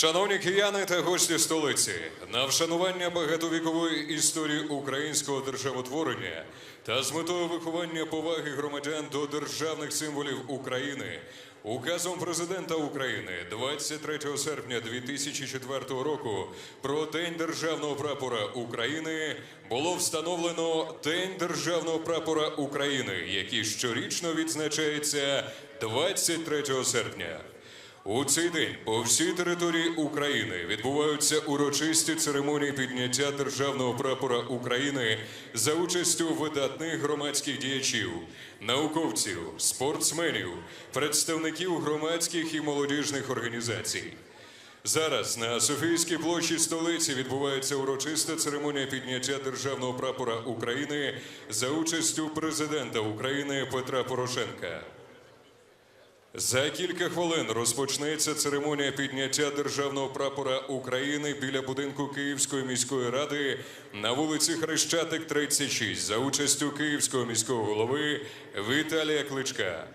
Шановні кияни та гості столиці, на вшанування багатовікової історії українського державотворення та з метою виховання поваги громадян до державних символів України указом президента України 23 серпня 2004 року про День державного прапора України було встановлено День державного прапора України, який щорічно відзначається 23 серпня. У цей день по всій території України відбуваються урочисті церемонії підняття державного прапора України за участю видатних громадських діячів, науковців, спортсменів, представників громадських і молодіжних організацій. Зараз на Софійській площі столиці відбувається урочиста церемонія підняття державного прапора України за участю президента України Петра Порошенка. За кілька хвилин розпочнеться церемонія підняття державного прапора України біля будинку Київської міської ради на вулиці Хрещатик, 36 за участю Київського міського голови Віталія Кличка.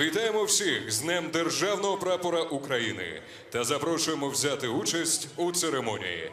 Вітаємо всіх з Днем Державного прапора України та запрошуємо взяти участь у церемонії.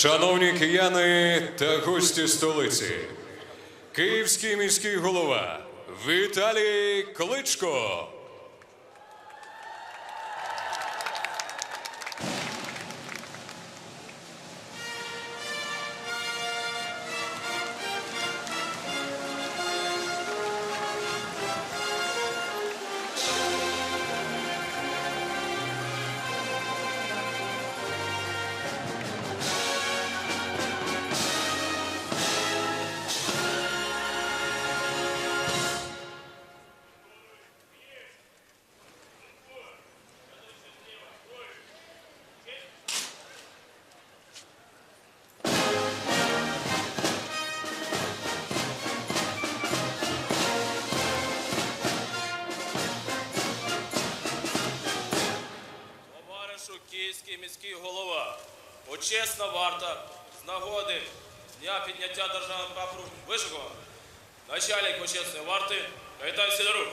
Шановні кияни та гості столиці, Київський міський голова Віталій Кличко. Дня підняття державного прапору вишикував. Начальник почесної варти Кайтай Сидорук.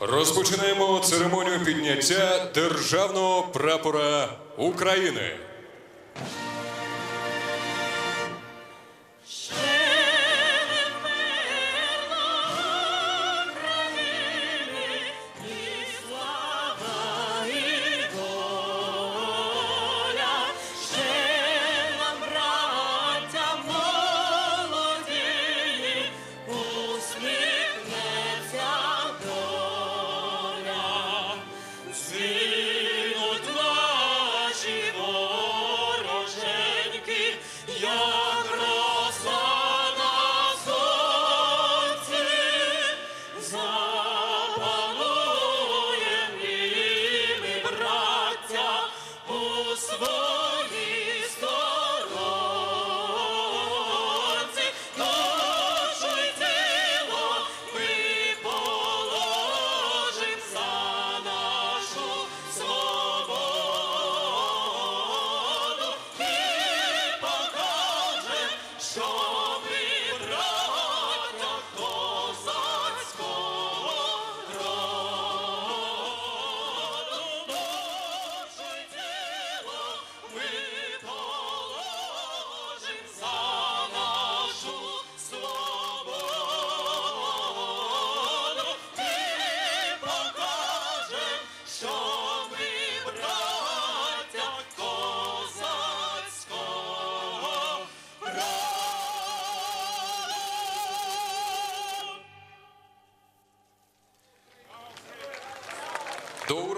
Розпочинаємо церемонію підняття державного прапора України.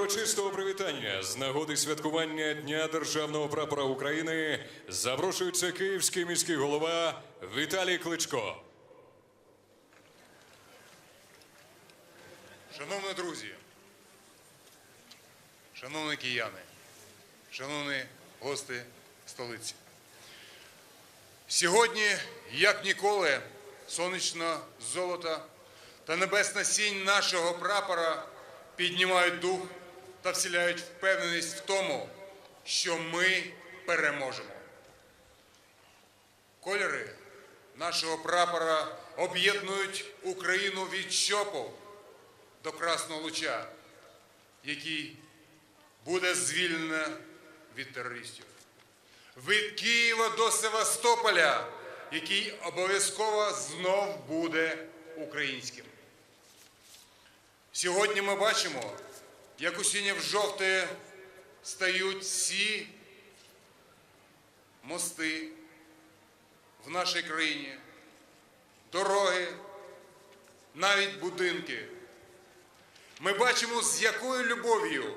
Урочистого привітання з нагоди святкування Дня державного прапора України запрошується київський міський голова Віталій Кличко. Шановні друзі, шановні кияни, шановні гості столиці. Сьогодні, як ніколи, сонячне золото та небесна сінь нашого прапора піднімають дух та вселяють впевненість в тому, що ми переможемо. Кольори нашого прапора об'єднують Україну від щопу до Красного Луча, який буде звільнено від терористів. Від Києва до Севастополя, який обов'язково знов буде українським. Сьогодні ми бачимо, як у синє в жовте стають всі мости в нашій країні, дороги, навіть будинки. Ми бачимо, з якою любов'ю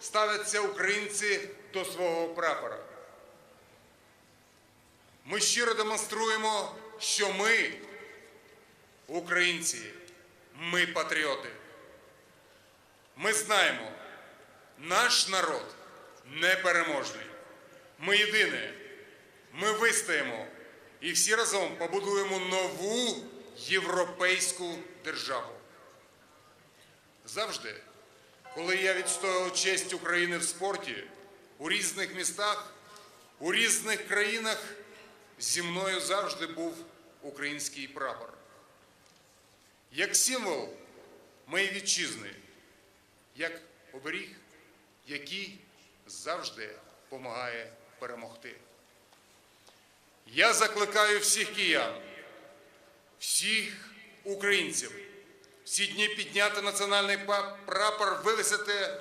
ставляться українці до свого прапора. Ми щиро демонструємо, що ми, українці, ми патріоти. Ми знаємо, наш народ непереможний. Ми єдине. Ми вистоїмо і всі разом побудуємо нову європейську державу. Завжди, коли я відстоював честь України в спорті у різних містах, у різних країнах, зі мною завжди був український прапор. Як символ моєї вітчизни, як оберіг, який завжди допомагає перемогти. Я закликаю всіх киян, всіх українців, всі дні підняти національний прапор, вивісити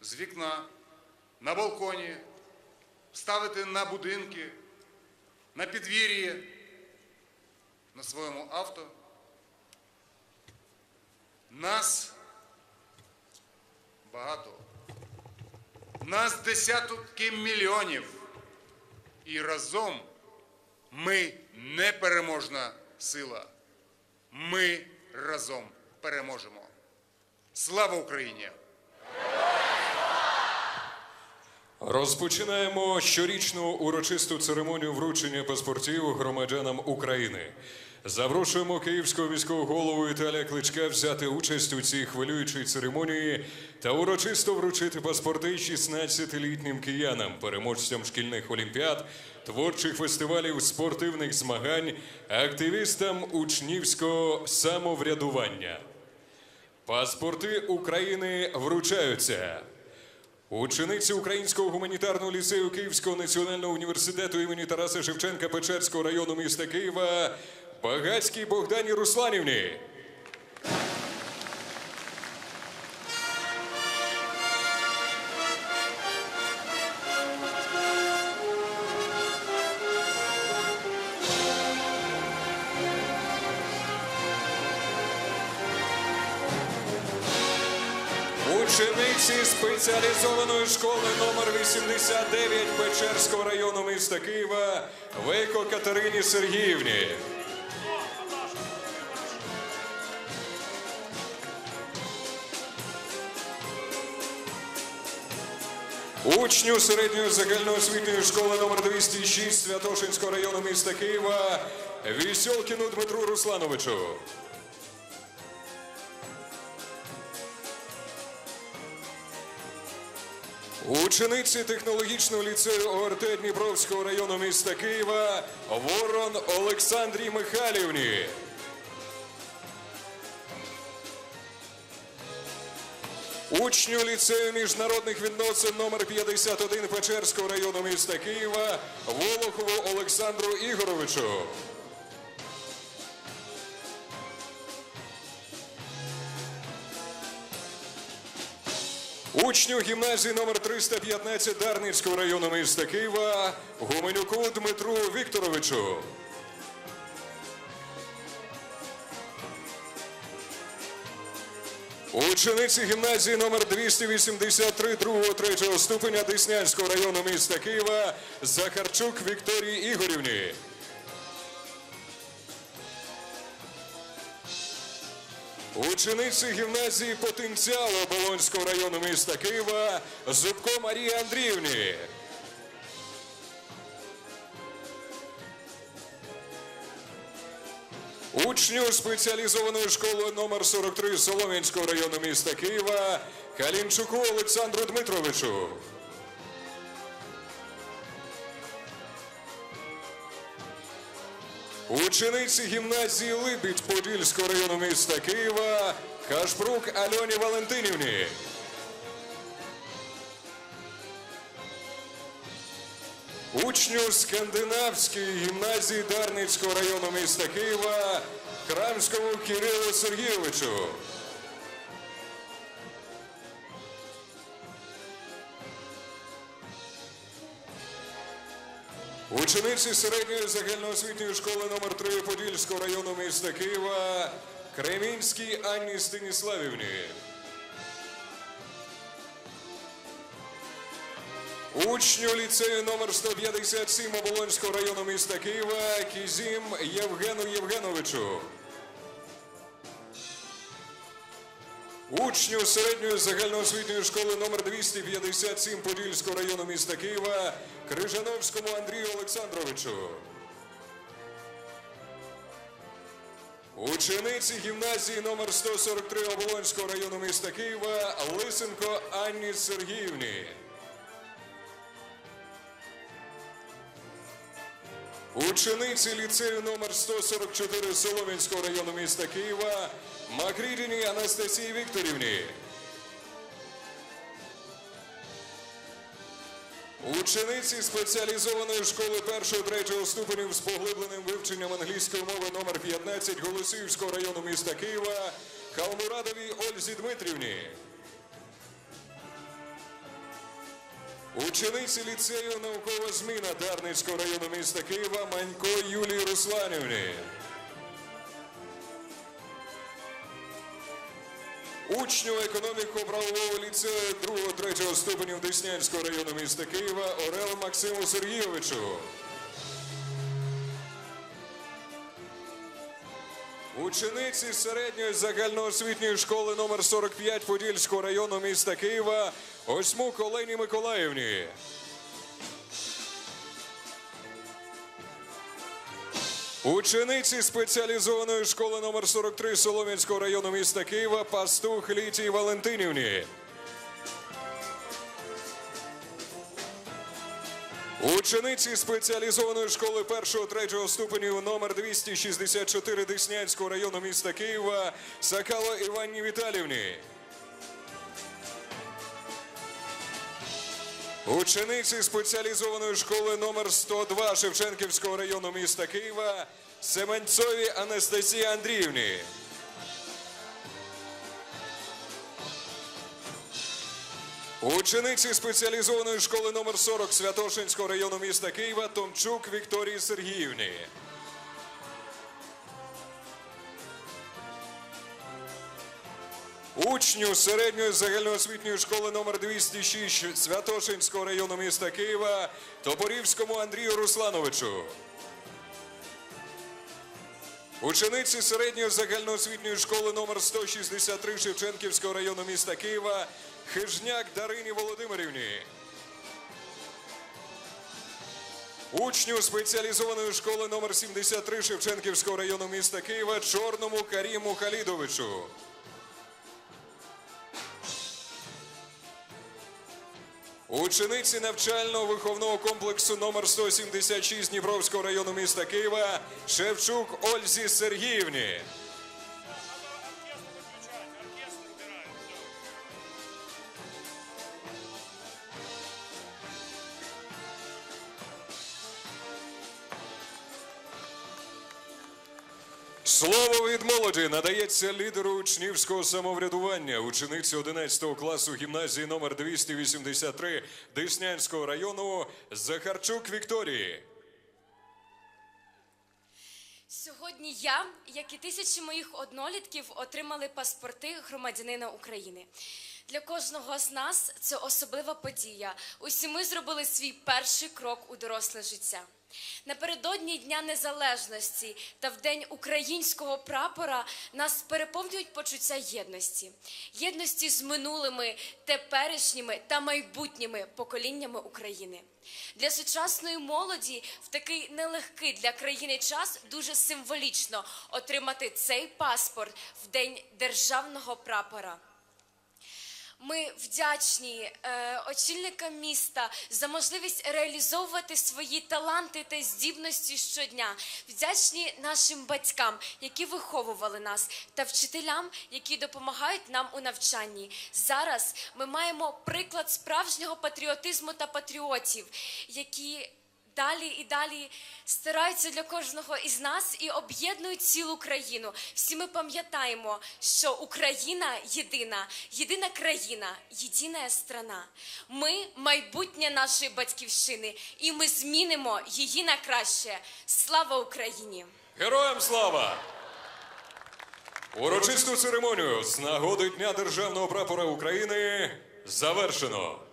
з вікна, на балконі, ставити на будинки, на підвір'ї, на своєму авто. Нас багато. Нас десятки мільйонів. І разом ми непереможна сила. Ми разом переможемо. Слава Україні! Розпочинаємо щорічну урочисту церемонію вручення паспортів громадянам України. Запрошуємо київського міського голову Віталія Кличка взяти участь у цій хвилюючій церемонії та урочисто вручити паспорти 16-літнім киянам, переможцям шкільних олімпіад, творчих фестивалів, спортивних змагань, активістам учнівського самоврядування. Паспорти України вручаються. Учениці Українського гуманітарного ліцею Київського національного університету імені Тараса Шевченка Печерського району міста Києва Багацькій Богдані Русланівні. Учениці спеціалізованої школи номер 89 Печерського району міста Києва Вейко Катерині Сергіївні. Учню середньої загальноосвітньої школи номер 206 Святошинського району міста Києва Вісьолкіну Дмитру Руслановичу. Учениці технологічного ліцею ОРТ Дніпровського району міста Києва Ворон Олександрі Михайлівні. Учню ліцею міжнародних відносин номер 51 Печерського району міста Києва Волохову Олександру Ігоровичу. Учню гімназії номер 315 Дарницького району міста Києва Гуменюку Дмитру Вікторовичу. Учениці гімназії номер 283 2-3 ступеня Деснянського району міста Києва Захарчук Вікторії Ігорівні. Учениці гімназії потенціалу Оболонського району міста Києва Зубко Марії Андріївні. Учню спеціалізованої школи номер 43 Солом'янського району міста Києва Калінчуку Олександру Дмитровичу. Учениці гімназії Либідь Подільського району міста Києва Кашпрук Альоні Валентинівні. Учню Скандинавської гімназії Дарницького району міста Києва Крамському Кирилу Сергійовичу. Учениці середньої загальноосвітньої школи номер 3 Подільського району міста Києва Кремінській Анні Станіславівні. Учню ліцею номер 157 Оболонського району міста Києва Кізім Євгену Євгеновичу. Учню середньої загальноосвітньої школи номер 257 Подільського району міста Києва Крижановському Андрію Олександровичу. Учениці гімназії номер 143 Оболонського району міста Києва Лисенко Анні Сергіївні. Учениці ліцею номер 144 Солом'янського району міста Києва Макрідіні Анастасії Вікторівні. Учениці спеціалізованої школи 1-3 ступенів з поглибленим вивченням англійської мови номер 15 Голосіївського району міста Києва Халмурадовій Ользі Дмитрівні. Учениці ліцею наукова зміна Дарницького району міста Києва Манько Юлії Русланівні. Учню економіко-правового ліцею 2-3 ступенів Деснянського району міста Києва Орел Максиму Сергійовичу. Учениці середньої загальноосвітньої школи номер 45 Подільського району міста Києва Осьмук Олені Миколаївні. Учениці спеціалізованої школи номер 43 Солом'янського району міста Києва Пастух Літії Валентинівні. Учениці спеціалізованої школи 1-3 ступенів номер 264 Деснянського району міста Києва Сакало Іванні Віталівні. Учениці спеціалізованої школи номер 102 Шевченківського району міста Києва Семенцові Анастасії Андріївні. Учениці спеціалізованої школи номер 40 Святошинського району міста Києва Томчук Вікторії Сергіївні. Учню середньої загальноосвітньої школи номер 206 Святошинського району міста Києва Топорівському Андрію Руслановичу. Учениці середньої загальноосвітньої школи номер 163 Шевченківського району міста Києва Хижняк Дарині Володимирівні. Учню спеціалізованої школи номер 73 Шевченківського району міста Києва Чорному Каріму Халідовичу. Учениці навчально-виховного комплексу номер 176 Дніпровського району міста Києва Шевчук Ользі Сергіївні. Слово від молоді надається лідеру учнівського самоврядування, учениці 11 класу гімназії номер 283 Деснянського району Захарчук Вікторії. Сьогодні я, як і тисячі моїх однолітків, отримали паспорти громадянина України. Для кожного з нас це особлива подія. Усі ми зробили свій перший крок у доросле життя. Напередодні Дня Незалежності та в День українського прапора нас переповнюють почуття єдності, єдності з минулими, теперішніми та майбутніми поколіннями України. Для сучасної молоді в такий нелегкий для країни час дуже символічно отримати цей паспорт в День державного прапора. Ми вдячні е, очільникам міста за можливість реалізовувати свої таланти та здібності щодня. Вдячні нашим батькам, які виховували нас, та вчителям, які допомагають нам у навчанні. Зараз ми маємо приклад справжнього патріотизму та патріотів, які далі і далі стараються для кожного із нас і об'єднують цілу країну. Всі ми пам'ятаємо, що Україна єдина, єдина країна, єдина страна. Ми майбутнє нашої батьківщини, і ми змінимо її на краще. Слава Україні! Героям слава! Урочисту церемонію з нагоди Дня Державного прапора України завершено.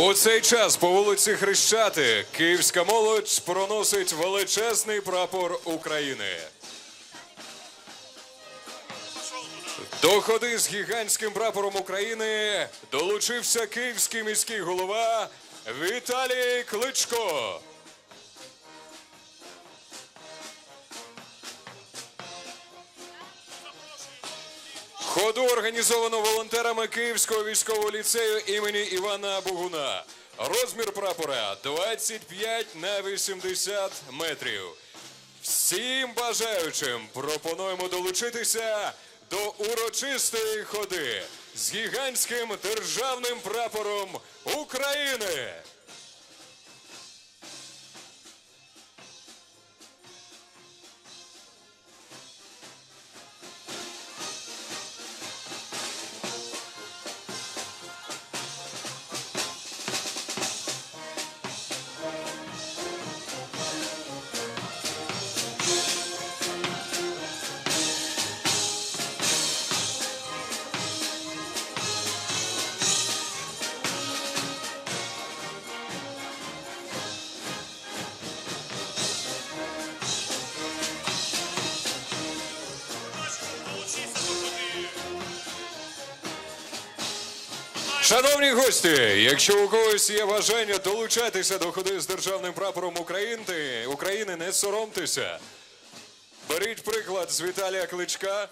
У цей час по вулиці Хрещати київська молодь проносить величезний прапор України. До ходи з гігантським прапором України долучився київський міський голова Віталій Кличко. Ходу організовано волонтерами Київського військового ліцею імені Івана Бугуна. Розмір прапора 25 на 80 метрів. Всім бажаючим пропонуємо долучитися до урочистої ходи з гігантським державним прапором України. Шановні гості, якщо у когось є бажання долучатися до ходи з державним прапором України, України не соромтеся. Беріть приклад з Віталія Кличка.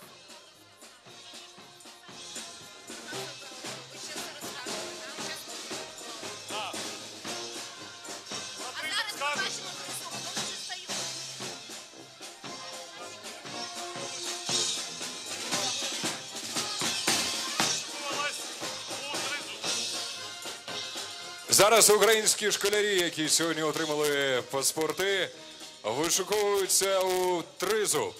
Зараз українські школярі, які сьогодні отримали паспорти, вишуковуються у тризу.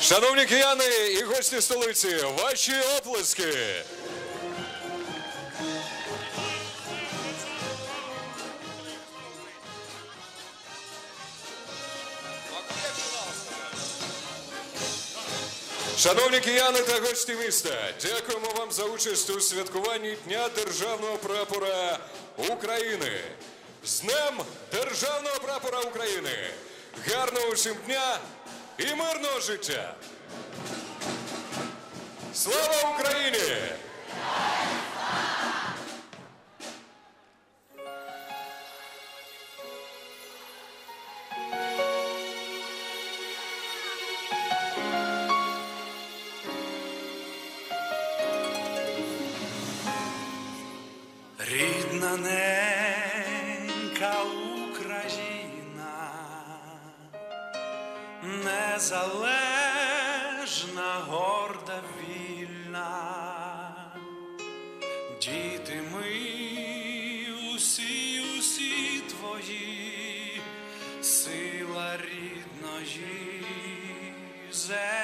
Шановні кияни і гості столиці, ваші оплески! Шановні кияни та гості міста, дякуємо вам за участь у святкуванні Дня Державного прапора України. З Днем Державного прапора України! Гарного усім дня і мирного життя! Слава Україні! desire.